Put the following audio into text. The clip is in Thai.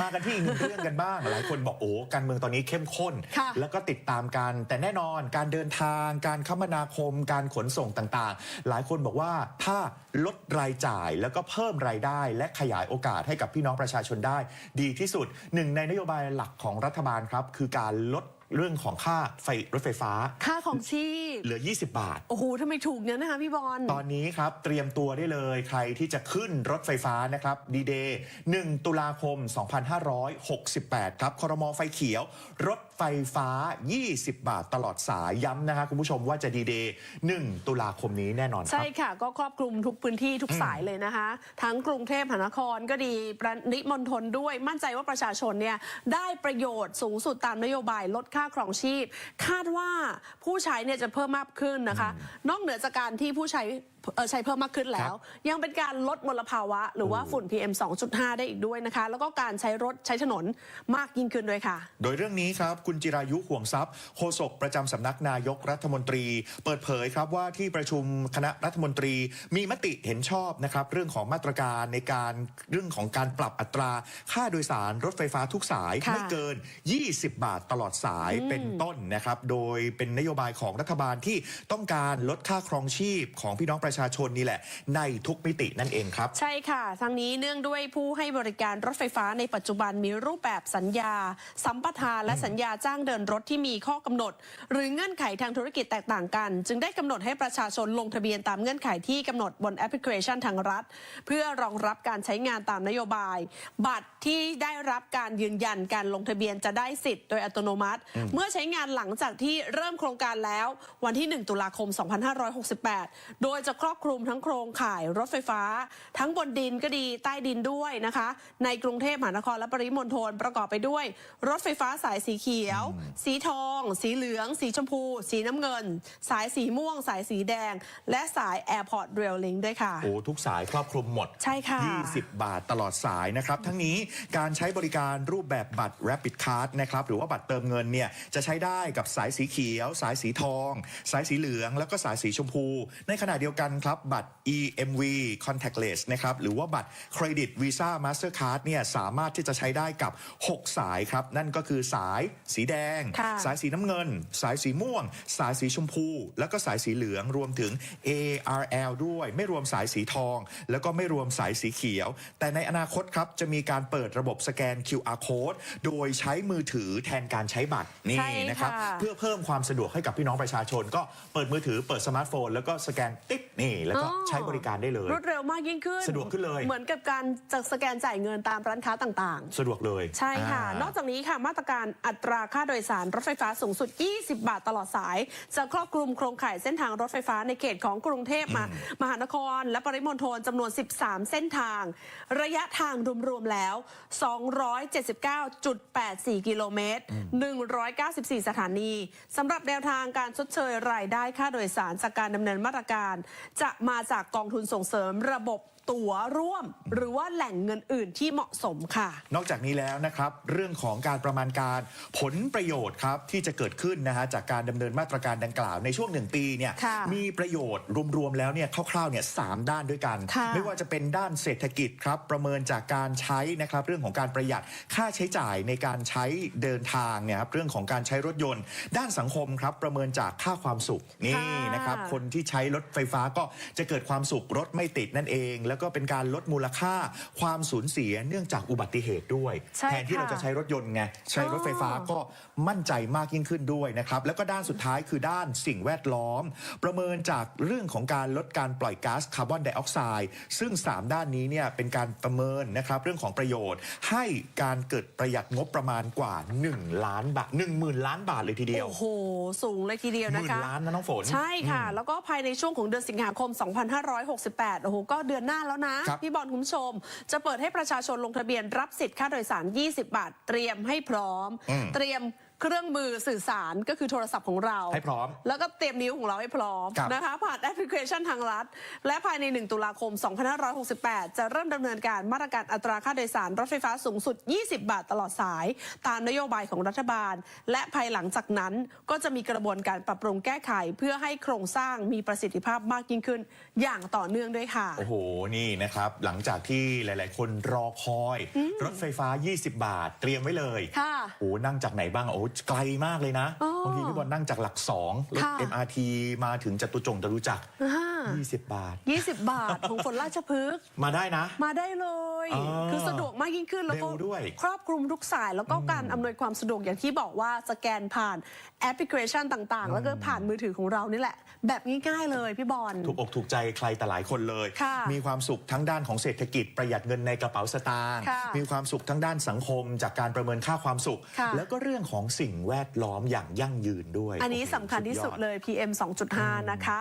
มากันที่อีกหนึ่งเรื่องกันบ้าง หลายคนบอกโอ้การเมืองตอนนี้เข้มข้น ค่ะแล้วก็ติดตามกัน แต่แน่นอนการเดินทาง การคมนาคม การขนส่งต่างๆ หลายคนบอกว่าถ้าลดรายจ่ายแล้วก็เพิ่มรายได้ และขยายโอกาสให้กับพี่น้องประชาชนได้ ดีที่สุดหนึ่งในนโยบายหลักของรัฐบาลครับ คือการลดเรื่องของค่าไฟรถไฟฟ้า ค่าของชีพ เหลือ 20 บาท โอ้โหทำไมถูกเนี้ยนะคะพี่บอล ตอนนี้ครับเตรียมตัวได้เลยใครที่จะขึ้นรถไฟฟ้านะครับดีเดย์1ตุลาคม 2568 ครับคอรมอไฟเขียว รถไฟฟ้า 20 บาทตลอดสายย้ำนะครับคุณผู้ชมว่าจะดีเดย์1ตุลาคมนี้แน่นอนคใช่รับค่ะ ก็ครอบคลุมทุกพื้นที่ทุกสายเลยนะคะ ทั้งกรุงเทพมหานครก็ดีปริมณฑลด้วยมั่นใจว่าประชาชนเนี่ยได้ประโยชน์สูงสุดตามนโยบายลดค่าครองชีพ คาดว่าผู้ใช้เนี่ยจะเพิ่มมากขึ้นนะคะ นอกเหนือจากการที่ผู้ใช้เอ่อใช้เพิ่มมากขึ้นแล้ว ยังเป็นการลดมลภาวะ หรือว่าฝุ่น PM 2.5 ได้อีกด้วยนะคะ แล้วก็การใช้รถใช้ถนนมากยิ่งขึ้นด้วยค่ะ โดยเรื่องนี้ครับ คุณจิรายุห่วงทรัพย์โฆษกประจำสำนักนายกรัฐมนตรี เปิดเผยครับว่าที่ประชุมคณะรัฐมนตรี มีมติเห็นชอบนะครับเรื่องของมาตรการในการเรื่องของการปรับอัตรา ค่าโดยสารรถไฟฟ้าทุกสายค่ะไม่เกิน 20 บาทตลอดสายเป็นต้นนะครับโดยเป็นนโยบายของรัฐบาลที่ต้องการลดค่าครองชีพของพี่น้องประชาชนนี่แหละ ในทุกมิตินั่นเองครับ ใช่ค่ะ ทั้งนี้เนื่องด้วยผู้ให้บริการรถไฟฟ้าในปัจจุบันมีรูปแบบสัญญา สัมปทานและสัญญาจ้างเดินรถที่มีข้อกำหนด หรือเงื่อนไขทางธุรกิจแตกต่างกัน จึงได้กำหนดให้ประชาชนลงทะเบียนตามเงื่อนไขที่กำหนดบนแอปพลิเคชันทางรัฐ เพื่อรองรับการใช้งานตามนโยบาย บัตรที่ได้รับการยืนยันการลงทะเบียนจะได้สิทธิ์โดยอัตโนมัติ เมื่อใช้งานหลังจากที่เริ่มโครงการแล้ววันที่ 1 ตุลาคม 2568 โดยจะครอบคลุมทั้งโครงข่ายรถไฟฟ้า ทั้งบนดินก็ดีใต้ดินด้วยนะคะ ในกรุงเทพมหานครและปริมณฑลประกอบไปด้วย รถไฟฟ้าสายสีเขียว สีทอง สีเหลือง สีชมพู สีน้ำเงิน สายสีม่วง สายสีแดง และสาย Airport Rail Link ด้วยค่ะ โอ้ทุกสายครอบคลุมหมด ใช่ค่ะ 20 บาทตลอดสายนะครับ ทั้งนี้การใช้บริการรูปแบบบัตร Rapid Card นะครับหรือว่าบัตรเติมเงินเนี่ยจะใช้ได้กับสายสีเขียว สายสีทองสายสีเหลืองแล้วก็สายสีชมพู ในขณะเดียวกันครับบัตร EMV Contactless นะครับหรือว่าบัตรเครดิต Visa Mastercard เนี่ยสามารถที่จะใช้ได้กับ 6 สายครับ นั่นก็คือสายสีแดงค่ะสายสีน้ำเงิน สายสีม่วง สายสีชมพู แล้วก็สายสีเหลืองรวมถึง ARL ด้วย ไม่รวมสายสีทอง แล้วก็ไม่รวมสายสีเขียว แต่ในอนาคตครับ จะมีการเปิดระบบสแกน QR code โดยใช้มือถือแทนการใช้บัตรนี่ใช่นะครับค่ะเพื่อเพิ่มความสะดวกให้กับพี่น้องประชาชนก็เปิดมือถือเปิดสมาร์ทโฟน แล้วก็สแกนติ๊กนี่ แล้วก็อ๋อใช้บริการได้เลย รวดเร็วมากยิ่งขึ้น สะดวกขึ้นเลย เหมือนกับการจะสแกนจ่ายเงินตามร้านค้าต่างๆ สะดวกเลยใช่ค่ะานอกจากนี้ค่ะมาตรการอัตราค่าโดยสารรถไฟฟ้าสูงสุด 20 บาทตลอดสาย จะครอบคลุมโครงข่ายเส้นทางรถไฟฟ้าในเขตของกรุงเทพมหามหานคร และปริมณฑลจำนวน 13 เส้นทาง ระยะทางรวมๆแล้ว 279.84 กิโลเมตร 194 สถานีสำหรับแนวทางการชดเชยยรายได้ค่าโดยสารจากการดำเนินมาตรการ จะมาจากกองทุนส่งเสริมระบบ ตั๋วร่วม หรือว่าแหล่งเงินอื่นที่เหมาะสมค่ะ นอกจากนี้แล้วนะครับ เรื่องของการประมาณการผลประโยชน์ครับที่จะเกิดขึ้นนะฮะจากการดำเนินมาตรการดังกล่าวในช่วงหนึ่งปีเนี่ยค่ะมีประโยชน์รวมๆแล้วเนี่ยคร่าวๆเนี่ยสามด้านด้วยกัน ค่ะ ไม่ว่าจะเป็นด้านเศรษฐกิจครับประเมินจากการใช้นะครับเรื่องของการประหยัดค่าใช้จ่ายในการใช้เดินทางเนี่ยครับเรื่องของการใช้รถยนต์ ด้านสังคมครับประเมินจากค่าความสุขนี่ค่ะนะครับคนที่ใช้รถไฟฟ้าก็จะเกิดความสุขรถไม่ติดนั่นเองแล้วก็เป็นการลดมูลค่าความสูญเสียเนื่องจากอุบัติเหตุด้วย ใช่แทนที่ค่ะเราจะใช้รถยนต์ไง ใช้รถไฟฟ้าก็มั่นใจมากยิ่งขึ้นด้วยนะครับ แล้วก็ด้านสุดท้ายคือด้านสิ่งแวดล้อม ประเมินจากเรื่องของการลดการปล่อยก๊าซคาร์บอนไดออกไซด์ซึ่ง 3 ด้านนี้เนี่ยเป็นการประเมินนะครับเรื่องของประโยชน์ ให้การเกิดประหยัดงบประมาณกว่า 1 ล้านบาท1 0,000 ล้านบาทเลยทีเดียวโอ้โห สูงเลยทีเดียวหนะมื่นคะล้านนะน้องฝนใช่ค่ะ แล้วก็ภายในช่วงของเดือนสิงหาคม 2568โอ้โหก็เดือนหน้าแล้วนะครับพี่บอลคุณผู้ชม จะเปิดให้ประชาชนลงทะเบียนรับสิทธิ์ค่าโดยสาร 20 บาท เตรียมให้พร้อมอืมเตรียม เครื่องมือสื่อสารก็คือโทรศัพท์ของเรา ให้พร้อม แล้วก็เตรียมนิ้วของเราให้พร้อมครับนะคะผ่านแอปพลิเคชันทางรัฐ และภายใน 1 ตุลาคม 2568 จะเริ่มดำเนินการมาตรการอัตราค่าโดยสารรถไฟฟ้าสูงสุด 20 บาทตลอดสาย ตามนโยบายของรัฐบาล และภายหลังจากนั้นก็จะมีกระบวนการปรับปรุงแก้ไข เพื่อให้โครงสร้างมีประสิทธิภาพมากยิ่งขึ้น อย่างต่อเนื่องด้วยค่ะ โอ้โห นี่นะครับ หลังจากที่หลาย ๆ คนรอคอย รถไฟฟ้า 20 บาท เตรียมไว้เลยค่ะ โอ้นั่งจากไหนบ้างโอ้ไกลมากเลยนะอ๋อบางทีพี่บอลนั่งจากหลักสองรถค่ะ MRT มาถึงจตุจงจตุจักรอ่า20 บาท 20 บาทของฝนราชพฤกษ์มาได้นะ มาได้เลย อ่าคือสะดวกมากยิ่งขึ้นแล้วก็เร็วด้วยครอบคลุมทุกสาย แล้วก็การอำนวยความสะดวกอย่างที่บอกว่าสแกนผ่านแอปพลิเคชันต่างๆ แล้วก็ผ่านมือถือของเรานี่แหละ แบบง่ายๆเลยพี่บอล ถูกอกถูกใจใครแต่หลายคนเลย ค่ะมีความสุขทั้งด้านของเศรษฐกิจประหยัดเงินในกระเป๋าสตางค์ค่ะมีความสุขทั้งด้านสังคม จากการประเมินค่าความสุข ค่ะ แล้วก็เรื่องของสิ่งแวดล้อมอย่างยั่งยืนด้วยอันนี้โโหสำคัญที่สุดยอ เลย PM 2.5 นะคะ